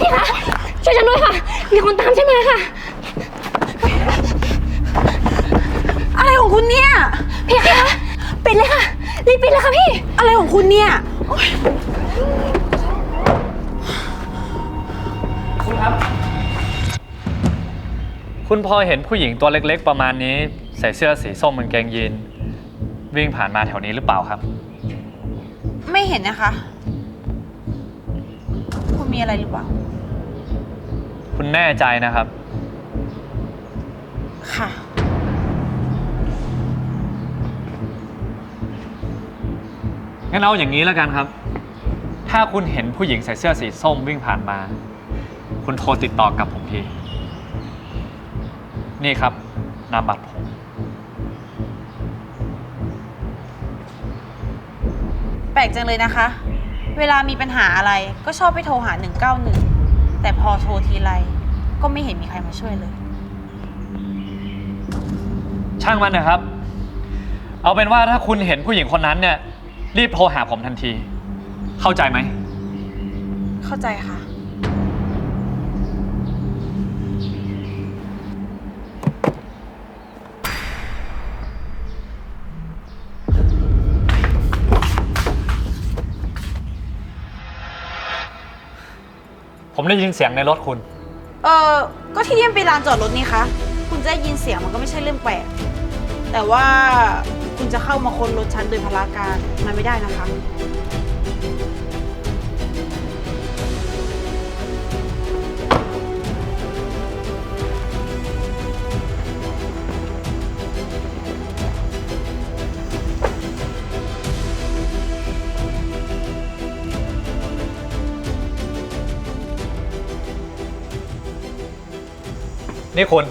พี่คะช่วยฉันด้วยค่ะ มีคนตามฉันมาค่ะ อะไรของคุณเนี่ย พี่คะปิดเลยค่ะ รีบปิดเลยค่ะพี่ อะไรของคุณเนี่ย คุณครับ คุณพอเห็นผู้หญิงตัวเล็กๆ ประมาณนี้ ใส่เสื้อสีส้มกางเกงยีน วิ่งผ่านมาแถวนี้หรือเปล่าครับ ไม่เห็นนะคะ คุณมีอะไรหรือเปล่า คุณแน่ใจนะครับ ค่ะ งั้นเอาอย่างนี้แล้วกันครับ ถ้าคุณเห็นผู้หญิงใส่เสื้อสีส้มวิ่งผ่านมา คุณโทรติดต่อกับผมที นี่ครับ นามบัตรผม แปลกจังเลยนะคะ เวลามีปัญหาอะไรก็ชอบไปโทรหา 191 แต่พอโทรทีไรก็ไม่เห็นมีใครมาช่วยเลย ช่างมันนะครับ เอาเป็นว่าถ้าคุณเห็นผู้หญิงคนนั้นเนี่ยรีบโทรหาผมทันที เข้าใจไหม เข้าใจค่ะ ผมได้ยินเสียงในรถคุณ เออก็ที่นี่มันเป็นลานจอดรถนี่คะ คุณจะได้ยินเสียงมันก็ไม่ใช่เรื่องแปลก แต่ว่าคุณจะเข้ามาค้นรถฉันโดยพลาการมันไม่ได้นะคะ นี่คุณ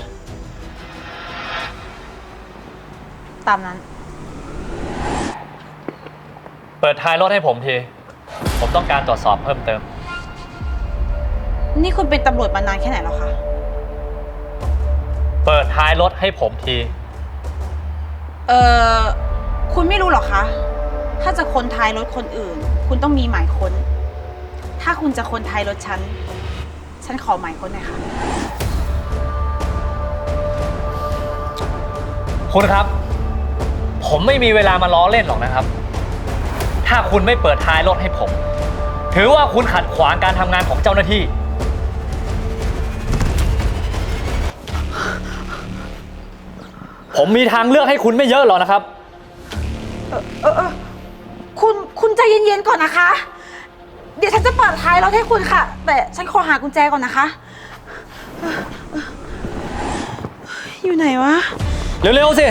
ตามนั้น เปิดท้ายรถให้ผมที ผมต้องการตรวจสอบเพิ่มเติม นี่คุณเป็นตำรวจมานานแค่ไหนแล้วคะ เปิดท้ายรถให้ผมที เออคุณไม่รู้หรอคะ ถ้าจะค้นท้ายรถคนอื่น คุณต้องมีหมายค้น ถ้าคุณจะค้นท้ายรถฉัน ฉันขอหมายค้นหน่อยค่ะ คุณครับ ผมไม่มีเวลามาล้อเล่นหรอกนะครับ ถ้าคุณไม่เปิดท้ายรถให้ผม ถือว่าคุณขัดขวางการทำงานของเจ้าหน้าที่ ผมมีทางเลือกให้คุณไม่เยอะหรอกนะครับ เออเออคุณคุณใจเย็นๆก่อนนะคะ เดี๋ยวฉันจะเปิดท้ายรถให้คุณค่ะ แต่ฉันขอหากุญแจก่อนนะคะ อยู่ไหนวะ เร็วๆสิ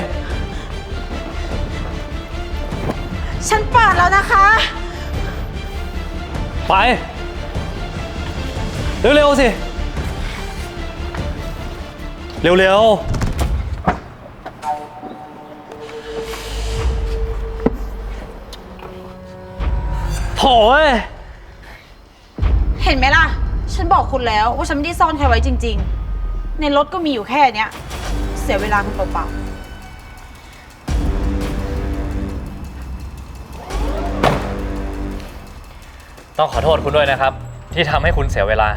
ฉันเปิดแล้วนะคะ ไป เร็วๆสิ เร็วๆโถ่เอ้ยเห็นไหมล่ะ ฉันบอกคุณแล้วว่าฉันไม่ได้ซ่อนใครไว้จริง ๆ ในรถก็มีอยู่แค่เนี้ย เสียเวลาคุณเปล่าต้องขอโทษคุณด้วยนะครับ ที่ทำให้คุณเสียเวลา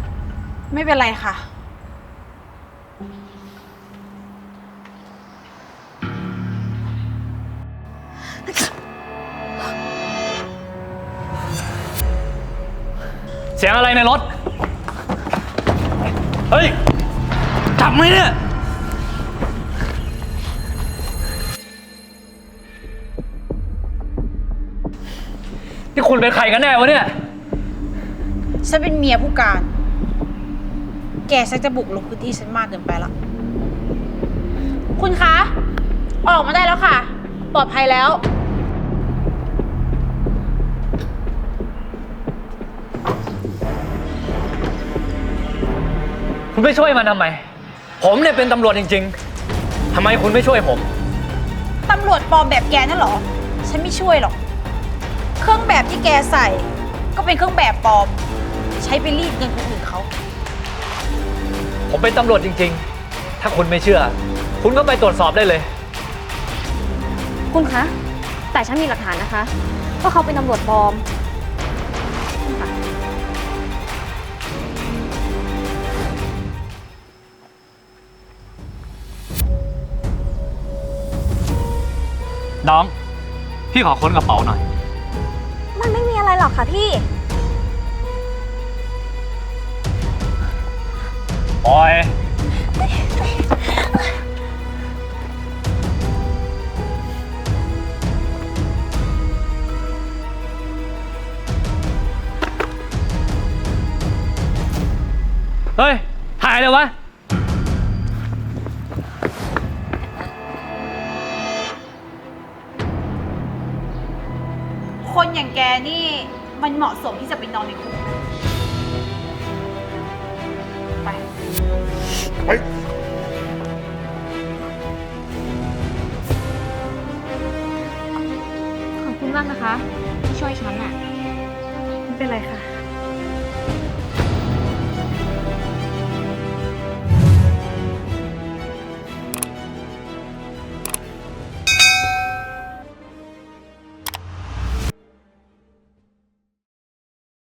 ๆ ไม่เป็นไรค่ะ เสียงอะไรในรถ เฮ้ย จับไหมเนี่ย คุณเป็นใครกันแน่วะเนี่ย ฉันเป็นเมียผู้การ แกชักจะบุกรุกพื้นที่ฉันมากเกินไปละ คุณคะ ออกมาได้แล้วค่ะ ปลอดภัยแล้ว คุณไม่ช่วยมันทำไม ผมเนี่ยเป็นตำรวจจริง ๆทำไมคุณไม่ช่วยผม ตำรวจปลอมแบบแกนั่นเหรอ ฉันไม่ช่วยหรอก เครื่องแบบที่แกใส่ ก็เป็นเครื่องแบบปลอม ใช้ไปรีดเงินคนอื่นเขาผมเป็นตำรวจจริง ๆ ถ้าคุณไม่เชื่อ คุณก็ไปตรวจสอบได้เลย คุณคะ แต่ฉันมีหลักฐานนะคะว่าเขาเป็นตำรวจปลอม น้อง พี่ขอค้นกระเป๋าหน่อย ค่ะพี่ ปล่อย เฮ้ยหายเลยวะ คนอย่างแกนี่ มันเหมาะสมที่จะไปนอนในคุกไปเฮ้ยขอบคุณมากนะคะ ที่ช่วยฉันอะไม่เป็นไรค่ะ